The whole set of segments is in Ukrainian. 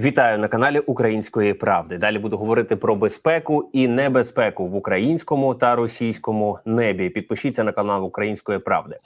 Вітаю на каналі Української правди. Далі буду говорити про безпеку і небезпеку в українському та російському небі. Підпишіться на канал Української правди.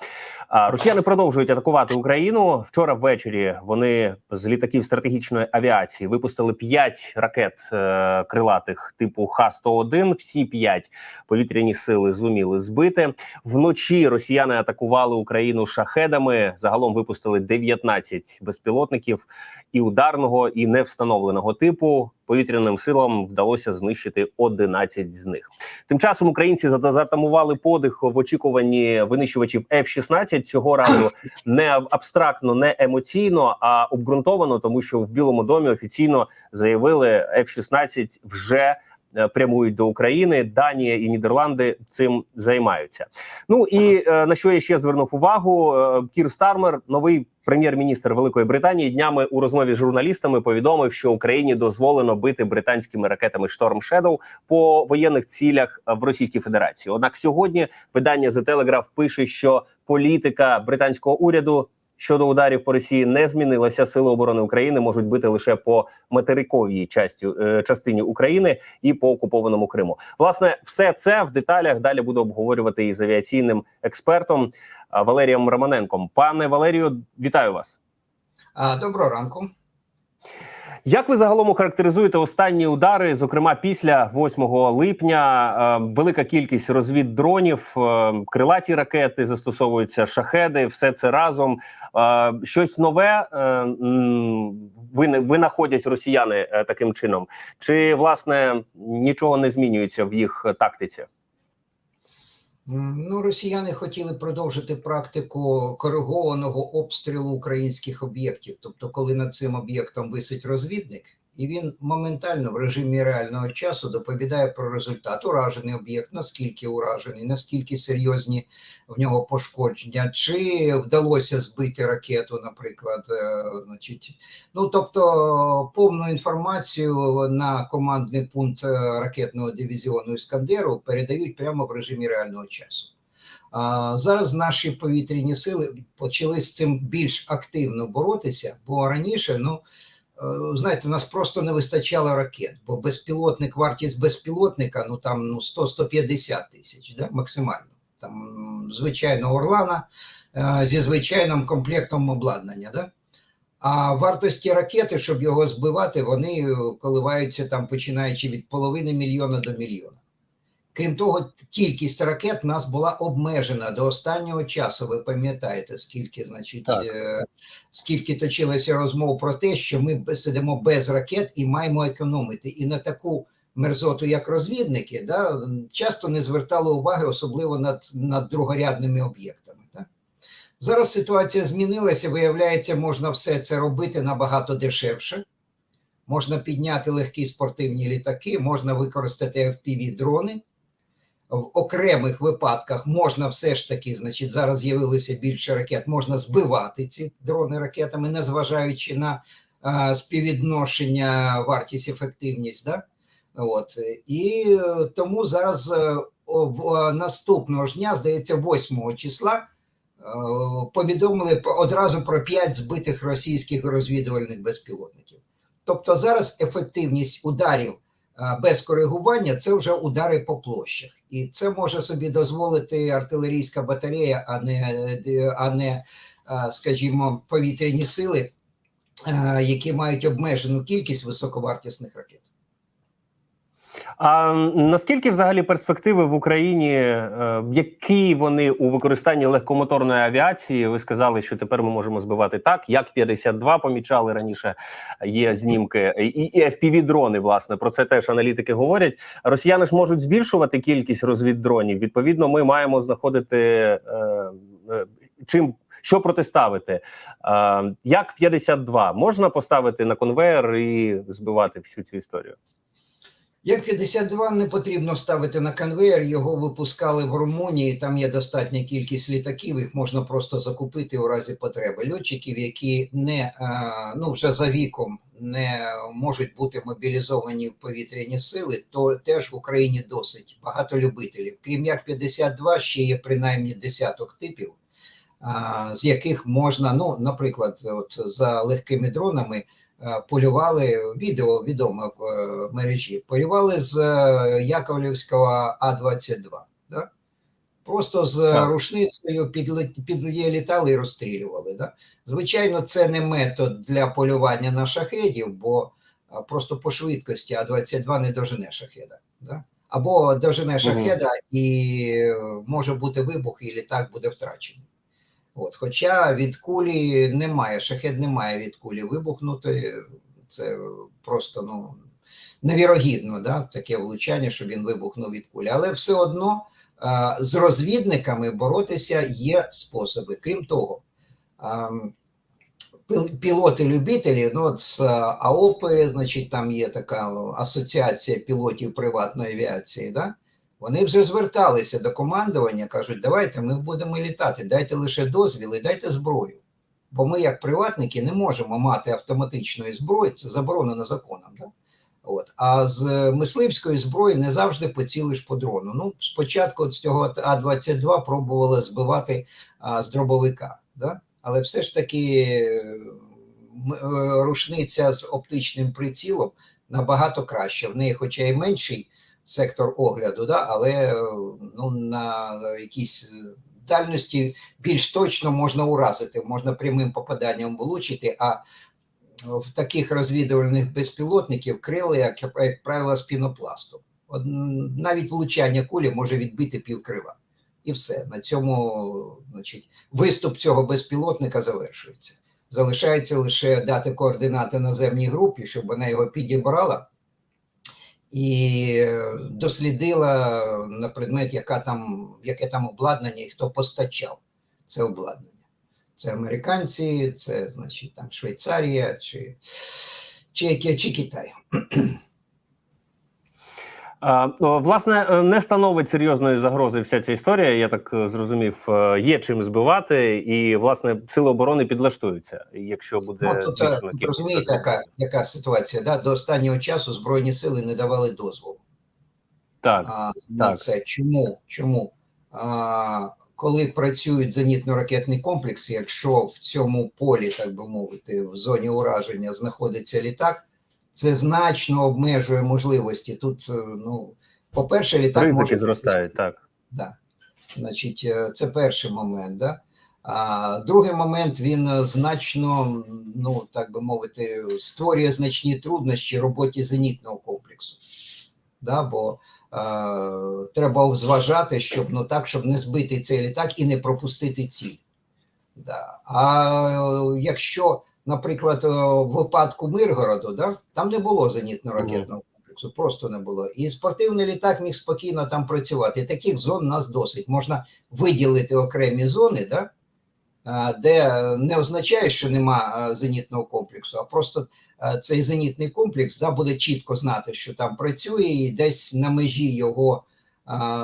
Росіяни продовжують атакувати Україну. Вчора ввечері вони з літаків стратегічної авіації випустили п'ять ракет е, крилатих типу Х-101. Всі п'ять повітряні сили зуміли збити. Вночі росіяни атакували Україну шахедами. Загалом випустили 19 безпілотників і ударного, і невстановленого типу. Повітряним силам вдалося знищити 11 з них. Тим часом українці за- затамували подих в очікуванні винищувачів F-16 цього разу не абстрактно, не емоційно, а обґрунтовано, тому що в Білому домі офіційно заявили, F-16 вже прямують до України. Данія і Нідерланди цим займаються. Ну і е, на що я ще звернув увагу? Е, Кір Стармер, новий прем'єр-міністр Великої Британії, днями у розмові з журналістами повідомив, що Україні дозволено бити британськими ракетами Storm Shadow по воєнних цілях е, в Російській Федерації. Однак сьогодні видання The Telegraph пише, що політика британського уряду. Щодо ударів по Росії не змінилася. Сили оборони України можуть бити лише по материковій часті е, частині України і по окупованому Криму. Власне, все це в деталях далі буду обговорювати із авіаційним експертом Валерієм Романенком. Пане Валерію, вітаю вас. Доброго ранку. Як ви загалом охарактеризуєте останні удари? Зокрема, після 8 липня е, велика кількість розвіддронів, е, крилаті ракети застосовуються, шахеди, все це разом. Е, щось нове е, ви, винаходять росіяни е, таким чином, чи власне нічого не змінюється в їх тактиці? Ну, росіяни хотіли продовжити практику коригованого обстрілу українських об'єктів. Тобто, коли над цим об'єктом висить розвідник, і він моментально в режимі реального часу доповідає про результат. Уражений об'єкт, наскільки уражений, наскільки серйозні в нього пошкодження, чи вдалося збити ракету, наприклад. е, Значить, ну тобто повну інформацію на командний пункт е, ракетного дивізіону Іскандеру передають прямо в режимі реального часу. А зараз наші повітряні сили почали з цим більш активно боротися, бо раніше, ну знаєте, у нас просто не вистачало ракет, бо безпілотник, вартість безпілотника, ну там ну 100-150 тисяч, да, максимально. Там звичайно Орлана е, зі звичайним комплектом обладнання. Да? А вартості ракети, щоб його збивати, вони е, коливаються там, починаючи від половини мільйона до мільйона. Крім того, кількість ракет у нас була обмежена до останнього часу. Ви пам'ятаєте, скільки, значить, е, скільки точилося розмов про те, що ми сидимо без ракет і маємо економити. І на таку мерзоту, як розвідники, да, часто не звертали уваги, особливо над, над другорядними об'єктами. Да? Зараз ситуація змінилася. Виявляється, можна все це робити набагато дешевше. Можна підняти легкі спортивні літаки, можна використати FPV-дрони. В окремих випадках можна все ж таки, значить, зараз з'явилося більше ракет, можна збивати ці дрони ракетами, незважаючи на а, співвідношення вартість ефективність. Да? От. І е, тому зараз е, в, е, наступного ж дня, здається, 8 числа повідомили одразу про 5 збитих російських розвідувальних безпілотників. Тобто зараз ефективність ударів без коригування це вже удари по площах, і це може собі дозволити артилерійська батарея, а не, а не скажімо, повітряні сили, які мають обмежену кількість високовартісних ракет. А наскільки взагалі перспективи в Україні, е, які вони у використанні легкомоторної авіації? Ви сказали, що тепер ми можемо збивати так, як 52 помічали раніше. Є знімки і, fpv дрони. Власне про це теж аналітики говорять. Росіяни ж можуть збільшувати кількість розвіддронів. Відповідно, ми маємо знаходити е, е, чим. Що протиставити? Е, як 52 можна поставити на конвейер і збивати всю цю історію? Як 52 не потрібно ставити на конвейер, його випускали в Румунії. Там є достатня кількість літаків, їх можна просто закупити у разі потреби. Льотчиків, які не е, ну вже за віком не можуть бути мобілізовані в повітряні сили, то теж в Україні досить багато любителів. Крім як 52, ще є принаймні десяток типів, з яких можна, ну, наприклад, от за легкими дронами е, полювали відео відомо в е, мережі. Полювали з е, Яковлівського А-22. Да? Просто з Так. рушницею підле- підлітали і розстрілювали. Да? Звичайно, це не метод для полювання на шахедів, бо просто по швидкості А-22 не дожене шахеда. Да? Або дожене шахеда і е, може бути вибух, і літак буде втрачений. От, хоча від кулі немає, шахет не має від кулі вибухнути. Це просто ну, невірогідно, да? таке влучання, щоб він вибухнув від кулі. Але все одно з розвідниками боротися є способи. Крім того, пілоти-любителі, ну, з АОПи, значить, там є така асоціація пілотів приватної авіації, да? Вони вже зверталися до командування, кажуть, давайте ми будемо літати, дайте лише дозвіл і дайте зброю. Бо ми, як приватники, не можемо мати автоматичної зброї, це заборонено законом. Да? От. А з мисливської зброї не завжди поцілиш по дрону. Ну, спочатку от з цього А-22 пробували збивати а, з дробовика. Да? Але все ж таки е, е, рушниця з оптичним прицілом набагато краще. В неї, хоча й менший сектор огляду, да? але е, ну, на якійсь е, дальності більш точно можна уразити, можна прямим попаданням влучити. А в таких розвідувальних безпілотників крила, як, як правило, з пінопласту. От, навіть влучання кулі може відбити півкрила. І все. На цьому значить, виступ цього безпілотника завершується. Залишається лише дати координати наземній групі, щоб вона його підібрала і е, дослідила на предмет, яка там, яке там обладнання і хто постачав це обладнання. Це американці, це значить там Швейцарія чи, чи, чи Китай. О, власне, е, не становить серйозної загрози вся ця історія. Я так е, зрозумів, е, є чим збивати, і власне сили оборони підлаштуються, якщо буде Ну, тут, кількість розумієте, яка, яка ситуація? Да? До останнього часу Збройні сили не давали дозволу. Так, а, на так. це. Чому? Чому? А, коли працюють зенітно-ракетні комплекси, якщо в цьому полі, так би мовити, в зоні ураження знаходиться літак, це значно обмежує можливості. Тут, е, ну, по-перше, літак ризики може зростають. Так Да. Значить, е, це перший момент. Да? А другий момент він е, значно, ну так би мовити, створює значні труднощі роботі зенітного комплексу. Да? Бо е, треба зважати, щоб ну так, щоб не збити цей літак і не пропустити ціль. Да. А якщо, наприклад, е, в випадку Миргороду, да, там не було зенітно-ракетного комплексу, просто не було. І спортивний літак міг спокійно там працювати. І таких зон у нас досить. Можна виділити окремі зони, да, де не означає, що нема зенітного комплексу, а просто цей зенітний комплекс да, буде чітко знати, що там працює, і десь на межі його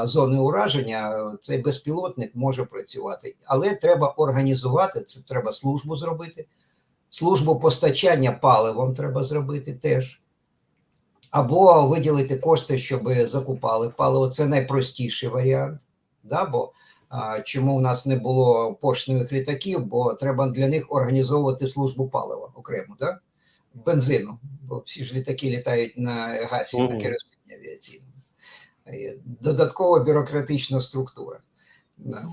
зони ураження е, цей безпілотник може працювати. Але треба організувати, це треба службу зробити. Службу постачання паливом треба зробити теж. Або виділити кошти, щоб закупали паливо. Це найпростіший варіант. Да? Бо а, чому в нас не було поршневих літаків? Бо треба для них організовувати службу палива окремо, да? бензину. Бо всі ж літаки літають на гасі, Мгм. на керосині авіаційному. Е, Додаткова бюрократична структура.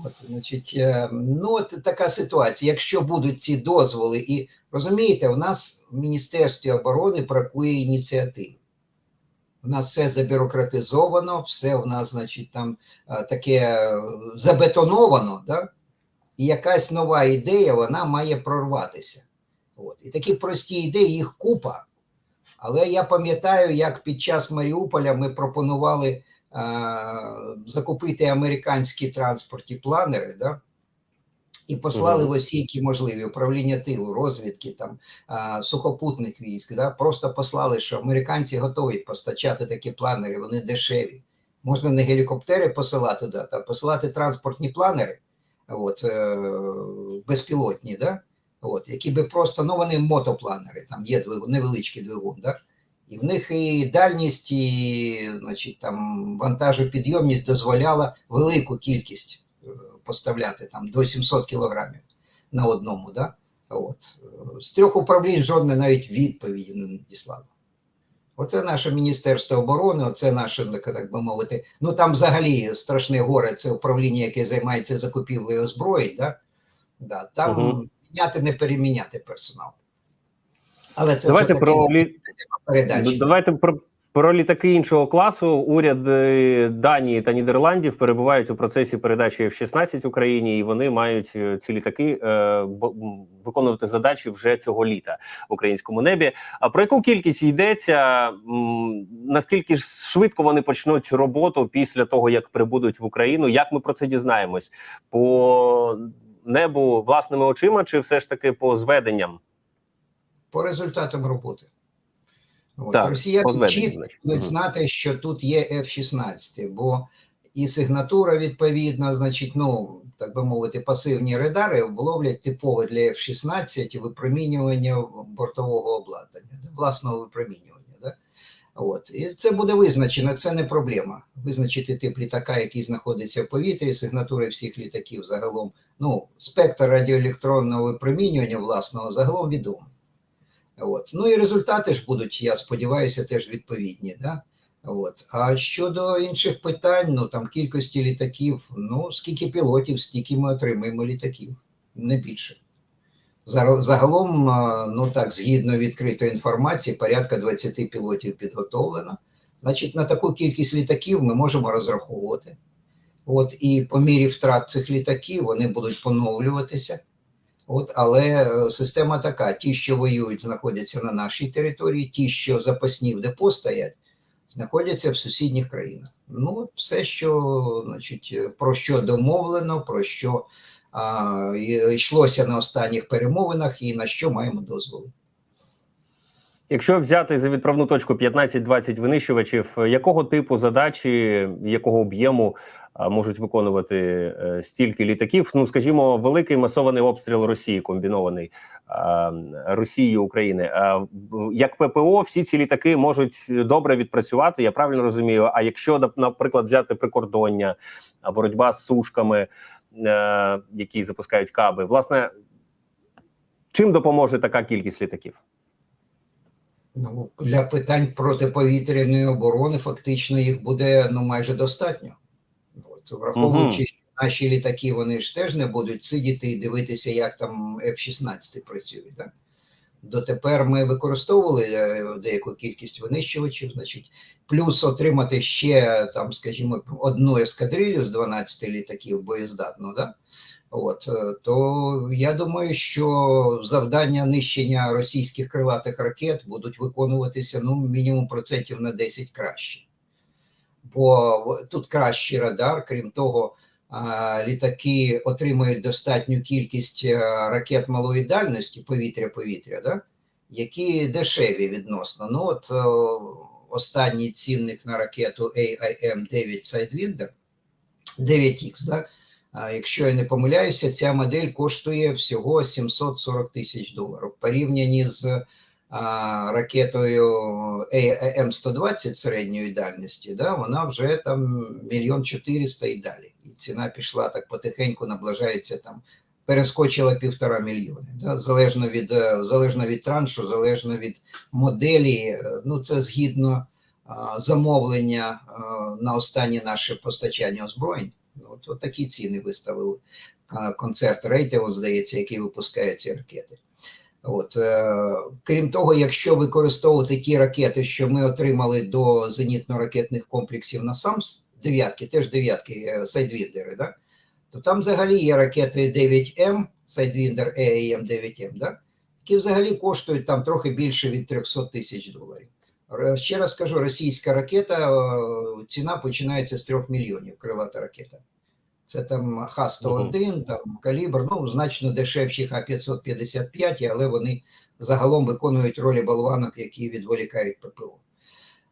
От, значить, е, ну от така ситуація. Якщо будуть ці дозволи, і розумієте, у нас в Міністерстві оборони бракує ініціативи. У нас все забюрократизовано, все в нас, значить, там е, таке е, забетоновано, да? і якась нова ідея вона має прорватися. От. І такі прості ідеї, їх купа. Але я пам'ятаю, як під час Маріуполя ми пропонували закупити американські транспортні планери, да? і послали в усі, які можливі управління тилу, розвідки, там, а, сухопутних військ. Да? Просто послали, що американці готові постачати такі планери, вони дешеві. Можна не гелікоптери посилати, да, а посилати транспортні планери, от, е, безпілотні, да? от, які би просто, ну вони мотопланери, там є двигун, невеличкий двигун, да? І в них і дальність, і значить, там, вантажопідйомність дозволяла велику кількість е, поставляти там, до 700 кілограмів на одному. Да? От. З трьох управлінь жодне навіть відповіді не надіслало. Оце наше Міністерство оборони, оце наше, так би мовити. Ну там взагалі страшне горе, це управління, яке займається закупівлею озброєнь. Да? Да, там Мгм. міняти, не переміняти персонал. Але це Давайте про лі... передачі. давайте про. Про літаки іншого класу уряди Данії та Нідерландів перебувають у процесі передачі F-16 Україні, і вони мають е, ці літаки е, виконувати задачі вже цього літа в українському небі. А про яку кількість йдеться? М, Наскільки ж швидко вони почнуть роботу після того, як прибудуть в Україну? Як ми про це дізнаємось? По небу власними очима, чи все ж таки по зведенням? По результатам роботи. От, Так, росіяни чітко будуть знати, що тут є F-16, бо і сигнатура відповідна, значить, ну, так би мовити, пасивні радари вловлять типове для F-16 випромінювання бортового обладнання, власного випромінювання. Да? От. І це буде визначено, це не проблема. Визначити тип літака, який знаходиться в повітрі, сигнатури всіх літаків загалом. Ну, спектр радіоелектронного випромінювання власного загалом відомий. От. Ну і результати ж будуть, я сподіваюся, теж відповідні. Да? От. А щодо інших питань, ну там кількості літаків, ну скільки пілотів, стільки ми отримаємо літаків, не більше. Загалом, ну так, згідно відкритої інформації, порядка 20 пілотів підготовлено. Значить, на таку кількість літаків ми можемо розраховувати. От, і по мірі втрат цих літаків вони будуть поновлюватися. От, але е, система така: ті, що воюють, знаходяться на нашій території, ті, що запасні в депо стоять, знаходяться в сусідніх країнах. Ну, все, що значить, е, про що домовлено, про що а, йшлося на останніх перемовинах і на що маємо дозволи. Якщо взяти за відправну точку 15-20 винищувачів, е, якого типу задачі, якого об'єму можуть виконувати е, стільки літаків? Ну скажімо, великий масований обстріл Росії, комбінований Росією України. Як ППО, всі ці літаки можуть добре відпрацювати. Я правильно розумію. А якщо наприклад взяти прикордоння, боротьба з сушками, е, які запускають каби, власне, чим допоможе така кількість літаків? Ну, для питань протиповітряної оборони фактично їх буде ну, майже достатньо. От, враховуючи, Мгм. що наші літаки вони ж теж не будуть сидіти і дивитися, як там F-16 працюють. Да? Дотепер ми використовували е, деяку кількість винищувачів, значить, плюс отримати ще там, скажімо, одну ескадрилю з 12 літаків боєздатну, да? От, е, то я думаю, що завдання нищення російських крилатих ракет будуть виконуватися ну, мінімум процентів на 10 краще. Бо тут кращий радар, крім того, літаки отримують достатню кількість е, ракет малої дальності, повітря-повітря, да? які дешеві відносно. Ну, от е, останній цінник на ракету AIM-9 Sidewinder 9X, да? Якщо я не помиляюся, ця модель коштує всього 740 тисяч доларів. Порівняні з ракетою М120 середньої дальності, да, вона вже там мільйон чотириста і далі. І ціна пішла так потихеньку, наближається там, перескочила півтора мільйони. Да, залежно від е, залежно від траншу, залежно від моделі. е, Ну це згідно замовлення на останнє наше постачання озброєнь. Ну, От, от такі ціни виставили концерт Рейтеон, здається, який випускає ці ракети. От, е, крім того, якщо використовувати ті ракети, що ми отримали до зенітно-ракетних комплексів на САМС, дев'ятки, теж дев'ятки, е, сайдвіндери, да? то там взагалі є ракети 9М, сайдвіндер EAM 9М, да? які взагалі коштують там трохи більше від 300 тисяч доларів. Ще раз скажу, російська ракета, е, ціна починається з 3 мільйонів, крилата ракета. Це там Х-101, там калібр, ну, значно дешевші Х-555, але вони загалом виконують ролі болванок, які відволікають ППО.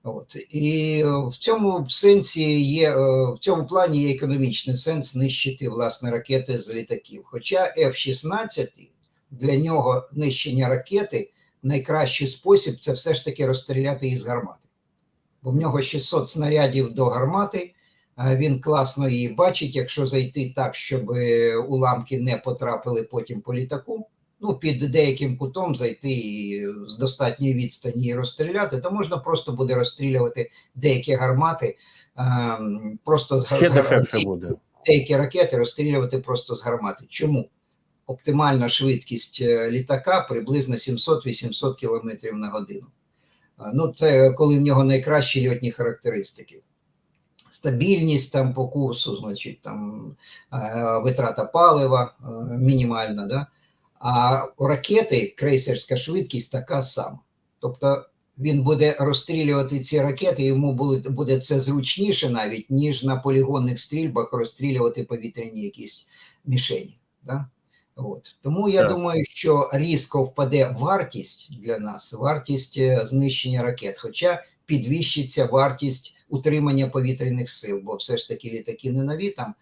От. І в цьому сенсі є, е, в цьому плані є економічний сенс нищити власне ракети з літаків. Хоча F-16 для нього нищення ракети найкращий спосіб це все ж таки розстріляти із гармати. Бо в нього 600 снарядів до гармати, він класно її бачить. Якщо зайти так, щоб е, уламки не потрапили потім по літаку, ну, під деяким кутом зайти і з достатньої відстані і розстріляти, то можна просто буде розстрілювати деякі гармати, просто з Ще з- дешевше буде. деякі ракети розстрілювати просто з гармати. Чому? Оптимальна швидкість е, літака приблизно 700-800 км на годину. Ну, це коли в нього найкращі льотні характеристики. Стабільність там по курсу, значить, там е, витрата палива е, мінімальна, да? а у ракети крейсерська швидкість така сама. Тобто він буде розстрілювати ці ракети, йому буде, буде це зручніше навіть, ніж на полігонних стрільбах розстрілювати повітряні якісь мішені. Да? От. Тому я Так. думаю, що різко впаде вартість для нас, вартість е, знищення ракет, хоча підвищиться вартість утримання повітряних сил, бо все ж таки літаки не нові там.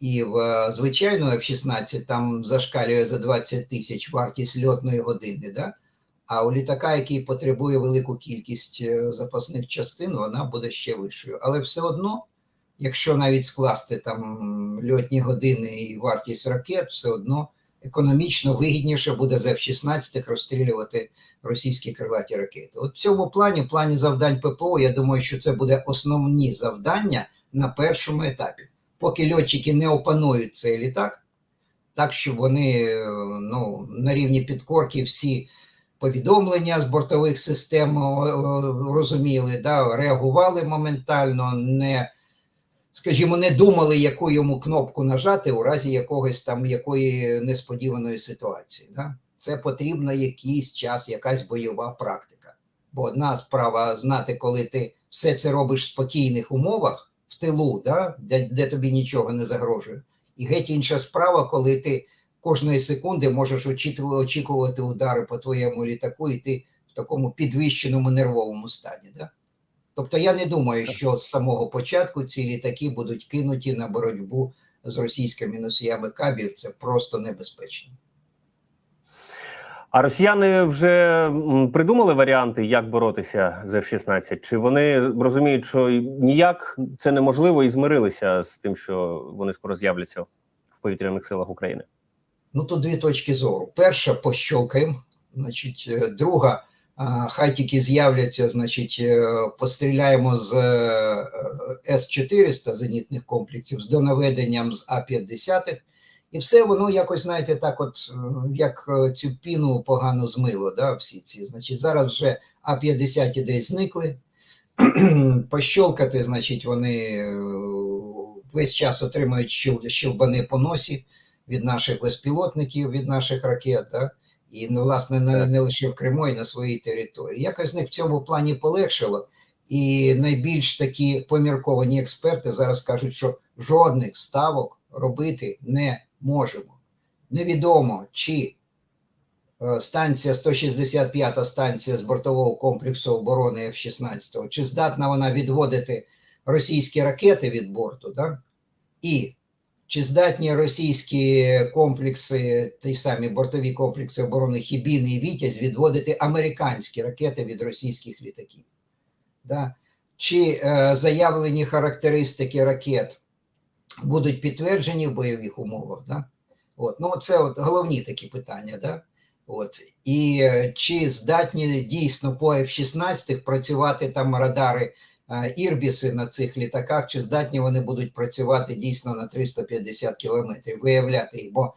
І в е, звичайну F-16 там зашкалює за 20 тисяч вартість льотної години, да? а у літака, який потребує велику кількість е, запасних частин, вона буде ще вищою. Але все одно, якщо навіть скласти там льотні години і вартість ракет, все одно економічно вигідніше буде з F-16 розстрілювати російські крилаті ракети. От в цьому плані, в плані завдань ППО, я думаю, що це буде основні завдання на першому етапі. Поки льотчики не опанують цей літак, так щоб вони е, ну, на рівні підкорки всі повідомлення з бортових систем розуміли, да, реагували моментально, не, скажімо, не думали, яку йому кнопку нажати у разі якогось там якої несподіваної ситуації. Да? Це потрібно якийсь час, якась бойова практика. Бо одна справа знати, коли ти все це робиш в спокійних умовах в тилу, да? де, де тобі нічого не загрожує. І геть інша справа, коли ти кожної секунди можеш очікувати, удари по твоєму літаку, і ти в такому підвищеному нервовому стані. Да? Тобто я не думаю, що з самого початку ці літаки будуть кинуті на боротьбу з російськими носіями кабів. Це просто небезпечно. А росіяни вже придумали варіанти, як боротися з F-16? Чи вони розуміють, що ніяк це неможливо і змирилися з тим, що вони скоро з'являться в повітряних силах України? Ну, тут дві точки зору. Перша пощолкаємо, значить, е, друга, хай тільки з'являться, значить, е, постріляємо з е, С-400 зенітних комплексів з донаведенням з А-50, і все воно якось, знаєте, так, от е, як е, цю піну погано змило, да, всі ці. Значить, зараз вже А-50 десь зникли. Пощолкати, значить, вони е, весь час отримують щіл- щілбани по носі від наших безпілотників, від наших ракет, да? І ну, власне не, не лише в Криму, і на своїй території. Якось них в цьому плані полегшило. І найбільш такі помірковані експерти зараз кажуть, що жодних ставок робити не можемо. Невідомо, чи е, станція 165 станція з бортового комплексу оборони F-16, чи здатна вона відводити російські ракети від борту, да? і чи здатні російські комплекси, ті самі бортові комплекси оборони Хібін і Вітязь відводити американські ракети від російських літаків? Да? Чи е, заявлені характеристики ракет будуть підтверджені в бойових умовах? Да? От, ну, це от головні такі питання. Да? От. І е, чи здатні дійсно по F-16 працювати там радари Ірбіси на цих літаках, чи здатні вони будуть працювати дійсно на 350 кілометрів, виявляти їх, бо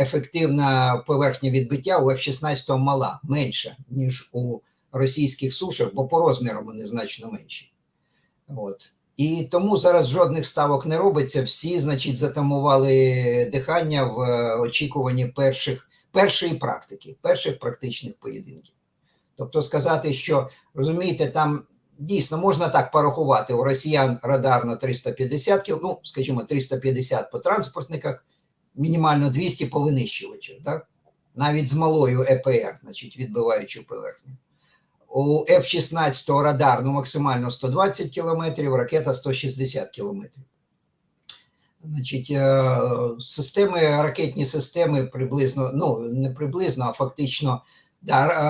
ефективна поверхня відбиття у F-16 мала, менша, ніж у російських сушах, бо по розміру вони значно менші. От. І тому зараз жодних ставок не робиться. Всі, значить, затамували дихання в е, очікуванні перших, першої практики, перших практичних поєдинків. Тобто сказати, що розумієте, там дійсно можна так порахувати: у росіян радар на 350 кіл, ну, скажімо, 350 по транспортниках, мінімально 200 по винищувачах, так? навіть з малою ЕПР, значить, відбиваючи поверхню. У F-16 радар ну, максимально 120 кілометрів, ракета 160 кілометрів. Значить, е, системи, ракетні системи приблизно, ну не приблизно, а фактично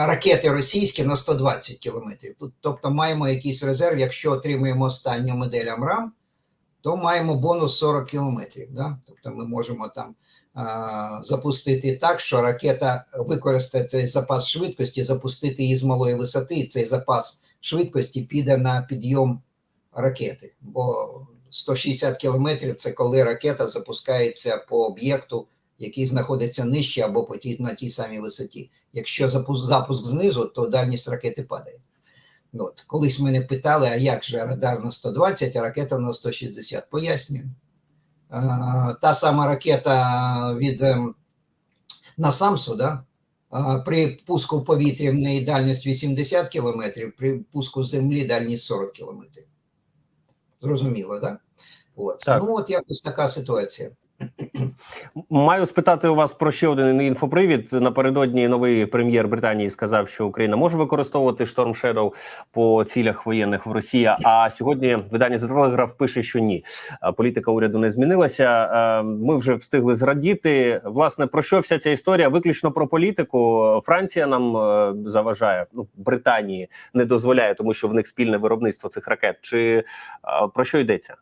ракети російські на 120 кілометрів. Тобто маємо якийсь резерв, якщо отримуємо останню модель АМРАМ, то маємо бонус 40 кілометрів. Да? Тобто ми можемо там а, запустити так, що ракета використає цей запас швидкості, запустити її з малої висоти, і цей запас швидкості піде на підйом ракети. Бо 160 кілометрів це коли ракета запускається по об'єкту, який знаходиться нижче або по тій, на тій самій висоті. Якщо запуск, запуск знизу, то дальність ракети падає. От. Колись мене питали, а як же радар на 120, а ракета на 160? Пояснюю. А, та сама ракета від ем, Насамсу, да? а, при пуску в повітрі в неї дальність 80 км, при пуску землі дальність 40 км. Зрозуміло, да? От. Так. Ну, от якось така ситуація. Маю спитати у вас про ще один інфопривід. Напередодні новий прем'єр Британії сказав, що Україна може використовувати Storm Shadow по цілях воєнних в Росії. А сьогодні видання The Telegraph пише, що ні. Політика уряду не змінилася. Ми вже встигли зрадіти. Власне, про що вся ця історія? Виключно про політику. Франція нам е, заважає. Ну Британії не дозволяє, тому що в них спільне виробництво цих ракет. Чи е, про що йдеться?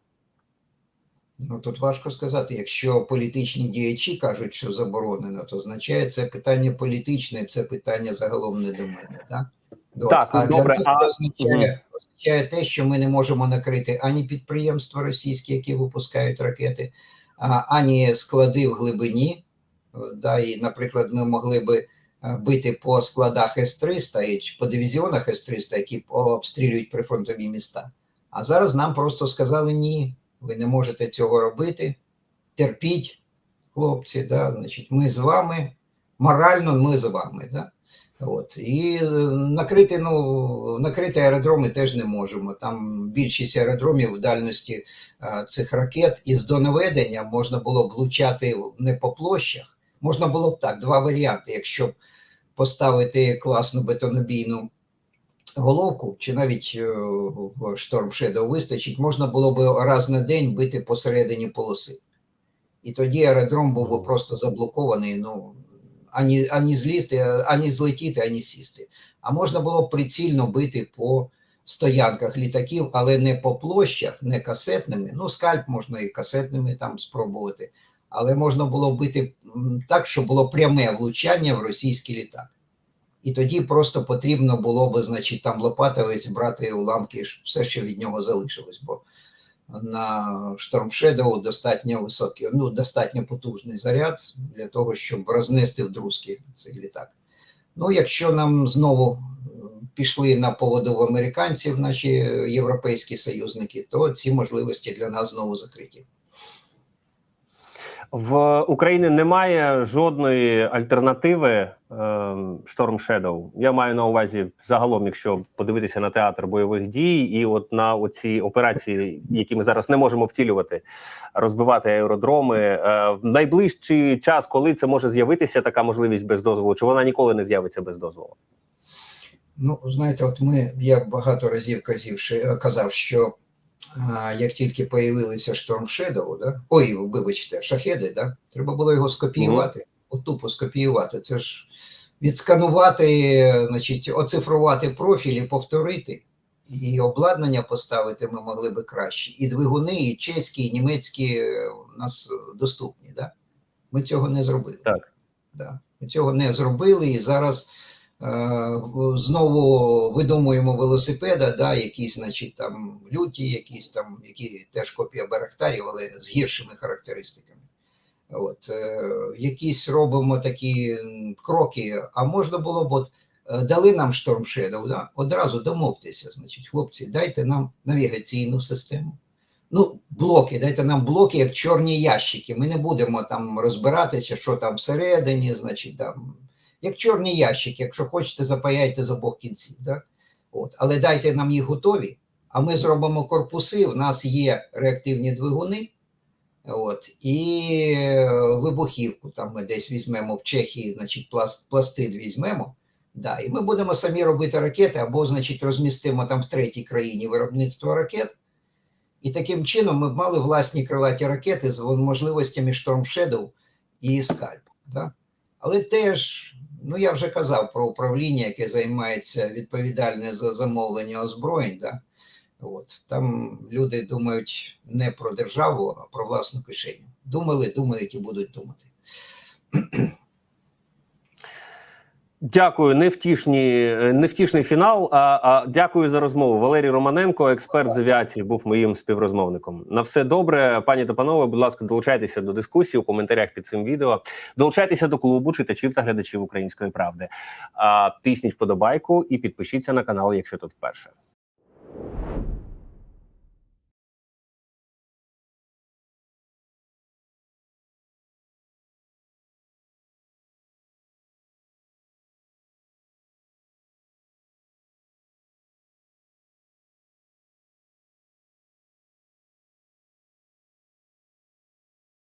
Ну тут важко сказати, якщо політичні діячі кажуть, що заборонено, то означає це питання політичне, це питання загалом не до мене. Так, Так, а добре, для нас це означає, означає те, що ми не можемо накрити ані підприємства російські, які випускають ракети, ані склади в глибині. Да, і, наприклад, ми могли би бити по складах С-300 і по дивізіонах С-300, які обстрілюють прифронтові міста. А зараз нам просто сказали ні, ви не можете цього робити. Терпіть, хлопці, да, значить, ми з вами, морально ми з вами. Да? От. І е, накрити, ну, накрити аеродроми теж не можемо. Там більшість аеродромів в дальності е, цих ракет із донаведення можна було б влучати не по площах. Можна було б так, два варіанти. Якщо поставити класну бетонобійну головку, чи навіть е, в Storm Shadow вистачить, можна було б раз на день бити посередині полоси. І тоді аеродром був би просто заблокований. Ну, ані, ані злізти, ані злетіти, ані сісти. А можна було б прицільно бити по стоянках літаків, але не по площах, не касетними. Ну, скальп можна і касетними там спробувати, але можна було бити так, щоб було пряме влучання в російський літак. І тоді просто потрібно було би, значить, там лопатою зібрати уламки, все, що від нього залишилось, бо на Storm достатньо високий, ну, достатньо потужний заряд для того, щоб рознести вдрузки цей літак. Ну, якщо нам знову е, пішли на поводу в американців, наші європейські союзники, то ці можливості для нас знову закриті. В Україні немає жодної альтернативи е, Storm Shadow. Я маю на увазі загалом, якщо подивитися на театр бойових дій, і от на оці операції, які ми зараз не можемо втілювати, розбивати аеродроми. Е, в найближчий час, коли це може з'явитися, така можливість без дозволу, чи вона ніколи не з'явиться без дозволу? Ну, знаєте, от ми, я багато разів казів, казав, що як тільки появилися Storm Shadow, да? ой, вибачте, шахеди, да? треба було його скопіювати, от тупо скопіювати. Це ж відсканувати, значить, оцифрувати профіль і повторити. І обладнання поставити ми могли би краще. І двигуни, і чеські, і німецькі е, у нас доступні. Да? Ми цього не зробили. Так. Да. Ми цього не зробили, і зараз знову видумуємо велосипеда, да, якісь, значить, там люті, якісь там, які теж копія Барахтарів, але з гіршими характеристиками. От, е, якісь робимо такі кроки, а можна було б от, е, дали нам Storm Shadow, да, одразу домовтеся, значить, хлопці, дайте нам навігаційну систему. Ну, блоки, дайте нам блоки як чорні ящики. Ми не будемо там розбиратися, що там всередині, значить, там, як чорні ящики, якщо хочете, запаяйте з обох кінців. Да? От. Але дайте нам їх готові, а ми зробимо корпуси. В нас є реактивні двигуни, от, і е, вибухівку. Там ми десь візьмемо в Чехії, значить, пласт, пластид візьмемо. Да, і ми будемо самі робити ракети, або, значить, розмістимо там в третій країні виробництво ракет. І таким чином ми б мали власні крилаті ракети з можливостями Storm Shadow і Скальп. Да? Але теж, ну я вже казав про управління, яке займається відповідальне за замовлення озброєнь. Да? От там люди думають не про державу, а про власну кишеню. Думали, думають і будуть думати. Дякую, невтішні, е, невтішний фінал. А, а дякую за розмову. Валерій Романенко, експерт з авіації, був моїм співрозмовником. На все добре, пані та панове. Будь ласка, долучайтеся до дискусії у коментарях під цим відео. Долучайтеся до клубу читачів та глядачів української правди. А, тисніть вподобайку і підпишіться на канал, якщо тут вперше.